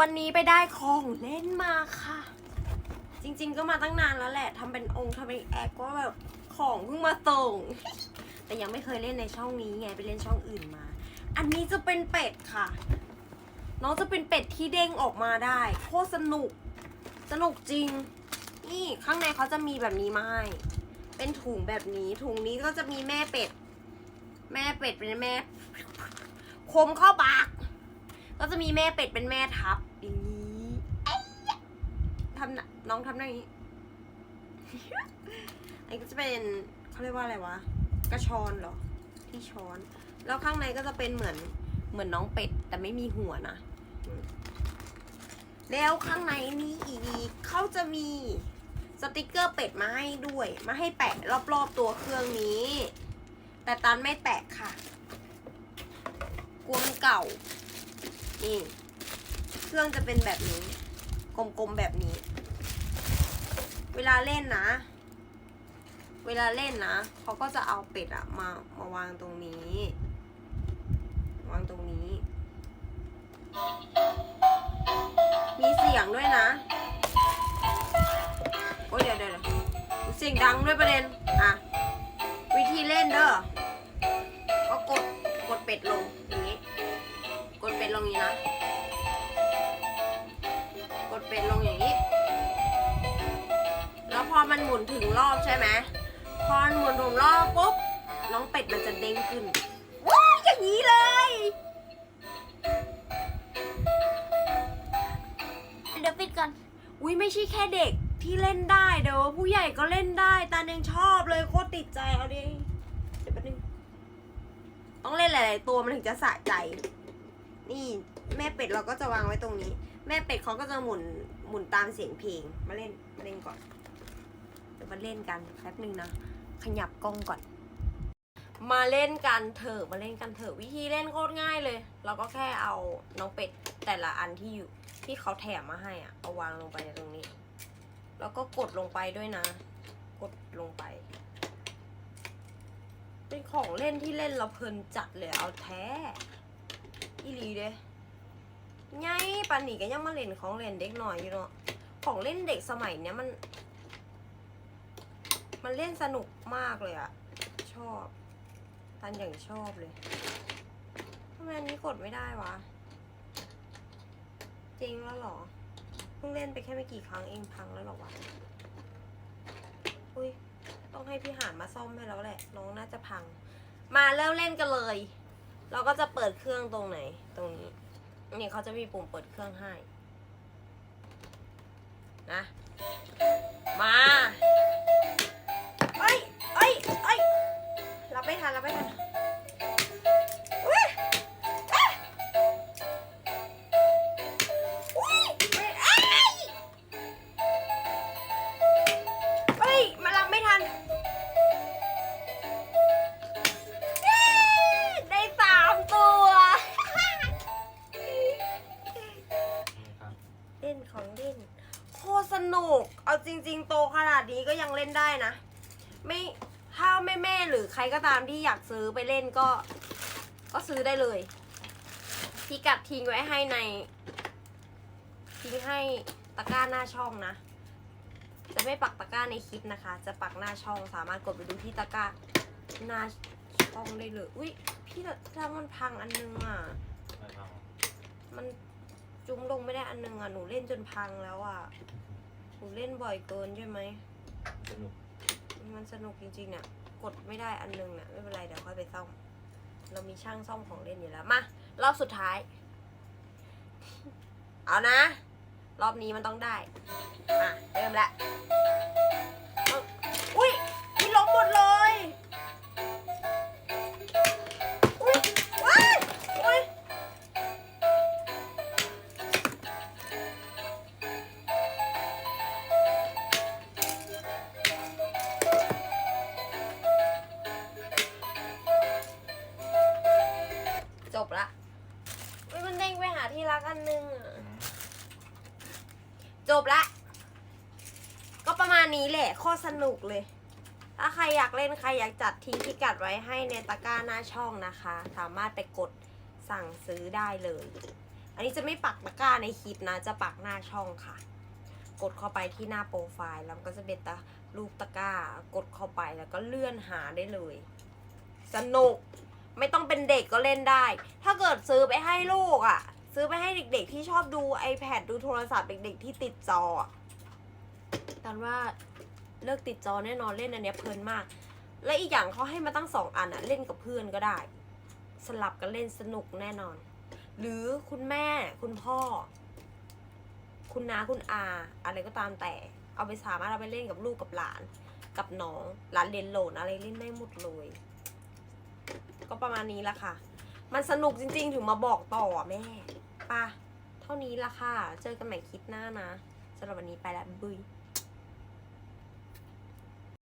วันนี้ไปได้ของเล่นมาค่ะ จริงๆก็มาตั้งนานแล้วแหละทำเป็นองค์ทำเป็นแอคว่าแบบของเพิ่งมาส่ง แต่ยังไม่เคยเล่นในช่องนี้ไงไปเล่นช่องอื่นมา อันนี้จะเป็นเป็ดค่ะ น้องจะเป็นเป็ดที่เด้งออกมาได้โคตรสนุก สนุกจริง นี่ข้างในเขาจะมีแบบนี้มาให้เป็นถุงแบบนี้ ถุงนี้ก็จะมีแม่เป็ด แม่เป็ดเป็นแม่ คมเข้าปาก ก็จะมีแม่เป็ดเป็นแม่ทับอย่างนี้ทำหน้าน้องทำหน้าอย่างนี้ อันนี้ก็จะเป็นเขาเรียกว่าอะไรวะ กระชอนเหรอ ที่ช้อน แล้วข้างในก็จะเป็นเหมือนเหมือนน้องเป็ด แต่ไม่มีหัวนะ แล้วข้างในนี้อีกเขาจะมีสติกเกอร์เป็ดมาให้ด้วย มาให้แปะรอบๆตัวเครื่องนี้ แต่ตันไม่แปะค่ะกลัวมันเก่า นี่ เครื่องจะเป็นแบบนี้ กลมๆแบบนี้ เวลาเล่นนะ เวลาเล่นนะเขาก็จะเอาเป็ดอะมามาวางตรงนี้ วางตรงนี้ มีเสียงด้วยนะ โอ้ยเดี๋ยวเดี๋ยวเสียงดังด้วยประเด็น อะ วิธีเล่นเด้อก็กดกดเป็ดลงอย่างนี้ เป็ดลงอย่างนี้นะ กดเป็ดลงอย่างนี้ แล้วพอมันหมุนถึงรอบใช่ไหมพอมันหมุนถึงรอบปุ๊บน้องเป็ดมันจะเด้งขึ้นว้าวอย่างนี้เลย เดี๋ยวปิดก่อน อุ้ยไม่ใช่แค่เด็กที่เล่นได้เดี๋ยวผู้ใหญ่ก็เล่นได้ตายังชอบเลยโคตรติดใจเอาดิเดี๋ยวแป๊บนึงต้องเล่นหลายๆตัวมันถึงจะสะใจ นี่แม่เป็ดเราก็จะวางไว้ตรงนี้ แม่เป็ดเขาก็จะหมุนหมุนตามเสียงเพลงมาเล่นมาเล่นก่อนเดี๋ยวมาเล่นกันแป๊บนึงนะขยับกล้องก่อน มาเล่นกันเถอะมาเล่นกันเถอะวิธีเล่นโคตรง่ายเลย เราก็แค่เอาน้องเป็ดแต่ละอันที่อยู่ที่เขาแถมมาให้อะเอาวางลงไปในตรงนี้ แล้วก็กดลงไปด้วยนะ กดลงไป เป็นของเล่นที่เล่นเราเพลินจัดเลยเอาแท้ อีหลีเด้ไงปันนี่ก็ยังมาเล่นของเล่นเด็กหน่อยอยู่เนาะของเล่นเด็กสมัยเนี้ยมัน มันเล่นสนุกมากเลยอะชอบตันอย่างชอบเลยทำไมอันนี้กดไม่ได้วะจริงแล้วหรอเพิ่งเล่นไปแค่ไม่กี่ครั้งเองพังแล้วหรอวะอุ้ยต้องให้พี่หานมาซ่อมให้แล้วแหละ น้องน่าจะพัง มาเริ่มเล่นกันเลย เราก็จะเปิดเครื่องตรงไหน ตรงนี้ นี่เขาจะมีปุ่มเปิดเครื่องให้ นะ มาเอ้ยเอ้ยเอ้ยรับไม่ทันรับไม่ทัน ขนาดนี้ก็ยังเล่นได้นะ ไม่ถ้าแม่แม่ๆหรือใครก็ตามที่อยากซื้อไปเล่นก็ ก็ซื้อได้เลยพี่กัดทิ้งไว้ให้ใน ทิ้งให้ตะกร้าหน้าช่องนะ จะไม่ปักตะกร้าในคลิปนะคะ จะปักหน้าช่องสามารถกดไปดูที่ตะกร้าหน้าช่องได้เลยอุ้ยพี่แต่ถ้ามันพังอันนึงอะมันจุ้มลงไม่ได้อันนึงอะหนูเล่นจนพังแล้วอะห นูเล่นบ่อยเกินใช่ไหม สนุกมันสนุกจริงๆเนี่ยกดไม่ได้อันนึงเนี่ยไม่เป็นไรเดี๋ยวค่อยไปซ่อม เรามีช่างซ่อมของเล่นอยู่แล้วมารอบสุดท้าย เอานะ รอบนี้มันต้องได้ อะ เริ่มละ อุ้ยมันเด้งไปหาที่รักอันนึงอะจบละ ก็ประมาณนี้แหละโคตรสนุกเลย ถ้าใครอยากเล่นใครอยากจัดทิ้งพิกัดไว้ให้ในตะกร้าหน้าช่องนะคะ สามารถไปกดสั่งซื้อได้เลย อันนี้จะไม่ปักตะกร้าในคลิปนะ จะปักหน้าช่องค่ะ กดเข้าไปที่หน้าโปรไฟล์แล้วมันก็จะเป็นตะรูปตะกร้า กดเข้าไปแล้วก็เลื่อนหาได้เลย สนุก ไม่ต้องเป็นเด็กก็เล่นได้ ถ้าเกิดซื้อไปให้ลูกอะ่ะ ซื้อไปให้เด็ก ๆ ที่ชอบดู iPad ดูโทรศัพท์เด็ก ๆ ที่ติดจออะกันว่าเลิกติดจอแน่นอนเล่นอันเนี้ยเพลินมาก และอีกอย่างเขาให้มาตั้งสองอันอะเล่นกับเพื่อนก็ได้ สลับกันเล่นสนุกแน่นอน หรือคุณแม่คุณพ่อ คุณน้าคุณอา อะไรก็ตามแต่ เอาไปสามารถเอาไปเล่นกับลูกกับหลาน กับน้องหลานเรียนโหลนอะไรเล่นได้หมดเลย ก็ประมาณนี้ละค่ะ มันสนุกจริง ๆ ถึงมาบอกต่อแม่ป่ะ เท่านี้ละค่ะ เจอกันใหม่คลิปหน้านะสำหรับวันนี้ไปแล้วบุย